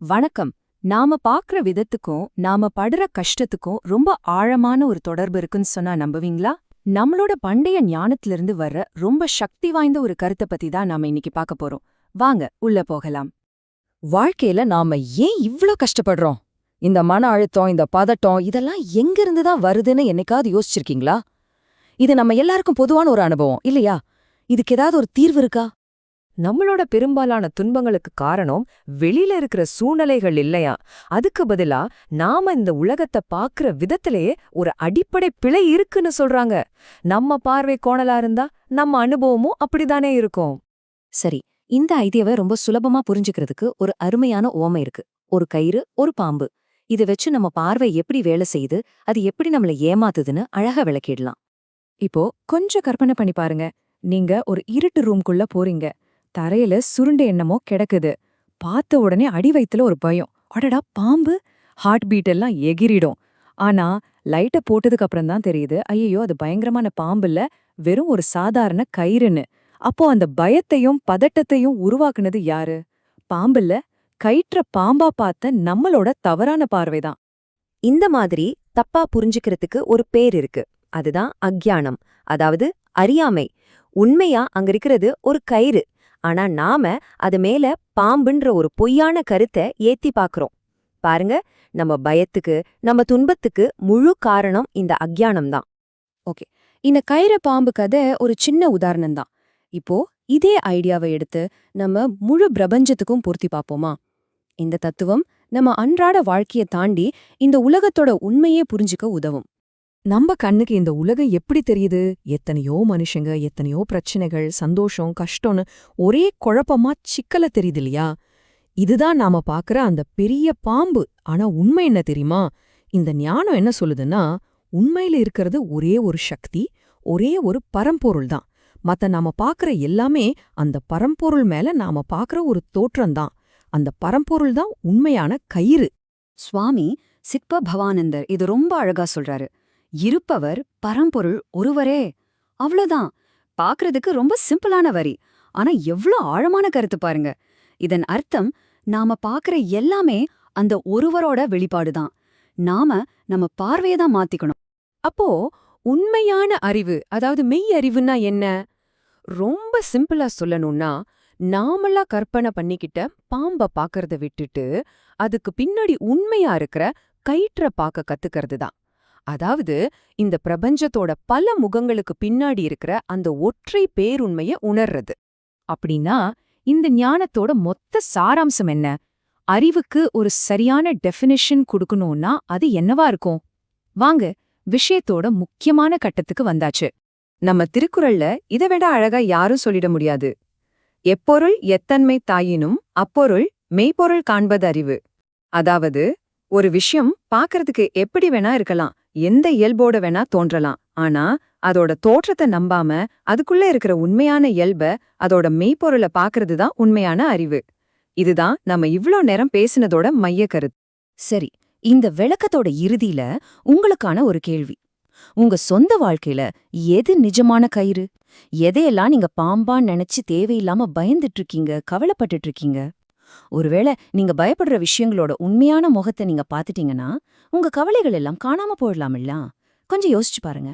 வணக்கம். நாம பாக்குற விதத்துக்கும் நாம படுற கஷ்டத்துக்கும் ரொம்ப ஆழமான ஒரு தொடர்பு இருக்குன்னு சொன்னா நம்புவீங்களா? நம்மளோட பண்டைய ஞானத்திலிருந்து வர்ற ரொம்ப சக்தி வாய்ந்த ஒரு கருத்தை பத்தி தான் நாம இன்னைக்கு பார்க்க போறோம். வாங்க உள்ள போகலாம். வாழ்க்கையில நாம ஏன் இவ்ளோ கஷ்டப்படுறோம்? இந்த மன அழுத்தம் இந்த பதட்டம் இதெல்லாம் எங்கிருந்து தான் வருதுன்னு என்னைக்காவது யோசிச்சிருக்கீங்களா? இது நம்ம எல்லாருக்கும் பொதுவான ஒரு அனுபவம் இல்லையா? இதுக்கு ஏதாவது ஒரு தீர்வு இருக்கா? நம்மளோட பெரும்பாலான துன்பங்களுக்கு காரணம் வெளியில இருக்கிற சூழ்நிலைகள் இல்லையா? அதுக்கு பதிலா நாம இந்த உலகத்தை பாக்குற விதத்திலேயே ஒரு அடிப்படை பிழை இருக்குன்னு சொல்றாங்க. நம்ம பார்வை கோணலா இருந்தா நம்ம அனுபவமும் அப்படிதானே இருக்கும். சரி இந்த ஐடியாவை ரொம்ப சுலபமா புரிஞ்சுக்கிறதுக்கு ஒரு அருமையான ஓமை இருக்கு. ஒரு கயிறு ஒரு பாம்பு. இதை வச்சு நம்ம பார்வை எப்படி வேலை செய்து அது எப்படி நம்மள ஏமாத்துதுன்னு அழகா விளக்கிடலாம். இப்போ கொஞ்சம் கற்பனை பண்ணி பாருங்க. நீங்க ஒரு இருட்டு ரூம்குள்ள போறீங்க. தரையில சுருண்டு எண்ணமோ கிடக்குது. பார்த்த உடனே அடி வயிற்றுல ஒரு பயம். அடடா பாம்பு? ஹார்ட் பீட் எல்லாம் எகிரிடும். ஆனா லைட்ட போட்டதுக்கு அப்புறம் தான் தெரியுது. ஐயோ அது பயங்கரமான பாம்பு இல்ல. வெறும் ஒரு சாதாரண கயிறுன்னு. அப்போ அந்த பயத்தையும் பதட்டத்தையும் உருவாக்குனது யாரு? பாம்பில்ல கயிற்ற பாம்பா பார்த்த நம்மளோட தவறான பார்வைதான் இந்த மாதிரி தப்பா புரிஞ்சுக்கிறதுக்கு ஒரு பேர் இருக்கு. அதுதான் அக்ஞானம் அதாவது அறியாமை. உண்மையா அங்க இருக்கிறது ஒரு கயிறு. ஆனா நாம அது மேல பாம்புன்ற ஒரு பொய்யான கருத்தை ஏத்தி பாக்குறோம். பாருங்க நம்ம பயத்துக்கு நம்ம துன்பத்துக்கு முழு காரணம் இந்த அக்ஞானம் தான். இந்த கயிற பாம்பு கதை ஒரு சின்ன உதாரணம் தான். இப்போ இதே ஐடியாவை எடுத்து நம்ம முழு பிரபஞ்சத்துக்கும் பூர்த்தி பார்ப்போமா இந்த தத்துவம் நம்ம அன்றாட வாழ்க்கைய தாண்டி இந்த உலகத்தோட உண்மையே புரிஞ்சுக்க உதவும். நம்ம கண்ணுக்கு இந்த உலகம் எப்படி தெரியுது? எத்தனையோ மனுஷங்க எத்தனையோ பிரச்சனைகள் சந்தோஷம் கஷ்டம்னு ஒரே குழப்பமா சிக்கல தெரியுது இல்லையா? இதுதான் நாம பாக்குற அந்த பெரிய பாம்பு. ஆனா உண்மை என்ன தெரியுமா? இந்த ஞானம் என்ன சொல்லுதுன்னா உண்மையில இருக்கிறது ஒரே ஒரு சக்தி ஒரே ஒரு பரம்பொருள் தான். மத்த நாம பாக்குற எல்லாமே அந்த பரம்பொருள் மேல நாம பாக்குற ஒரு தோற்றம்தான் அந்த பரம்பொருள் தான் உண்மையான கயிறு. சுவாமி சித்ப பவானந்தர் இது ரொம்ப அழகா சொல்றாரு. இருப்பவர் பரம்பொருள் ஒருவரே. அவ்வளோதான் பாக்குறதுக்கு ரொம்ப சிம்பிளான வரி. ஆனா எவ்ளோ ஆழமான கருத்து பாருங்க. இதன் அர்த்தம் நாம பாக்குற எல்லாமே அந்த ஒருவரோட வெளிப்பாடுதான். நாம நம்ம பார்வையை தான் மாத்திக்கணும். அப்போ உண்மையான அறிவு அதாவது மெய் அறிவுன்னா என்ன? ரொம்ப சிம்பிளா சொல்லணும்னா நாமளா கற்பனை பண்ணிக்கிட்ட பாம்ப பாக்கறத விட்டுட்டு அதுக்கு பின்னாடி உண்மையா இருக்கிற கயிற்ற பாக்க கத்துக்கிறது தான் அதாவது இந்த பிரபஞ்சத்தோட பல முகங்களுக்கு பின்னாடி இருக்கிற அந்த ஒற்றை பேருண்மைய உணர்றது. அப்படின்னா இந்த ஞானத்தோட மொத்த சாராம்சம் என்ன? அறிவுக்கு ஒரு சரியான டெஃபினிஷன் கொடுக்கணும்னா அது என்னவா இருக்கும்? வாங்க விஷயத்தோட முக்கியமான கட்டத்துக்கு வந்தாச்சு. நம்ம திருக்குறள்ல இதை விட அழகா யாரும் சொல்லிட முடியாது. எப்பொருள் எத்தன்மை தாயினும் அப்பொருள் மெய்ப்பொருள் காண்பது அறிவு. அதாவது ஒரு விஷயம் பாக்கறதுக்கு எப்படி வேணா இருக்கலாம் எந்த இயல்போட வேணா தோன்றலாம். ஆனா அதோட தோற்றத்தை நம்பாம அதுக்குள்ள இருக்கிற உண்மையான இயல்ப அதோட மெய்ப்பொருளை பாக்குறது தான் உண்மையான அறிவு. இதுதான் நம்ம இவ்ளோ நேரம் பேசினதோட மைய கருத்து. சரி இந்த விளக்கத்தோட இறுதியில உங்களுக்கான ஒரு கேள்வி. உங்க சொந்த வாழ்க்கையில எது நிஜமான கயிறு? எதையெல்லாம் நீங்க பாம்பான்னு நினைச்சு தேவையில்லாம பயந்துட்டு இருக்கீங்க கவலைப்பட்டுட்டு இருக்கீங்க? ஒருவேளை நீங்க பயப்படுற விஷயங்களோட உண்மையான முகத்தை நீங்க பாத்துட்டீங்கன்னா உங்க கவலைகள் எல்லாம் காணாம போயிடலாமில்ல கொஞ்சம் யோசிச்சு பாருங்க.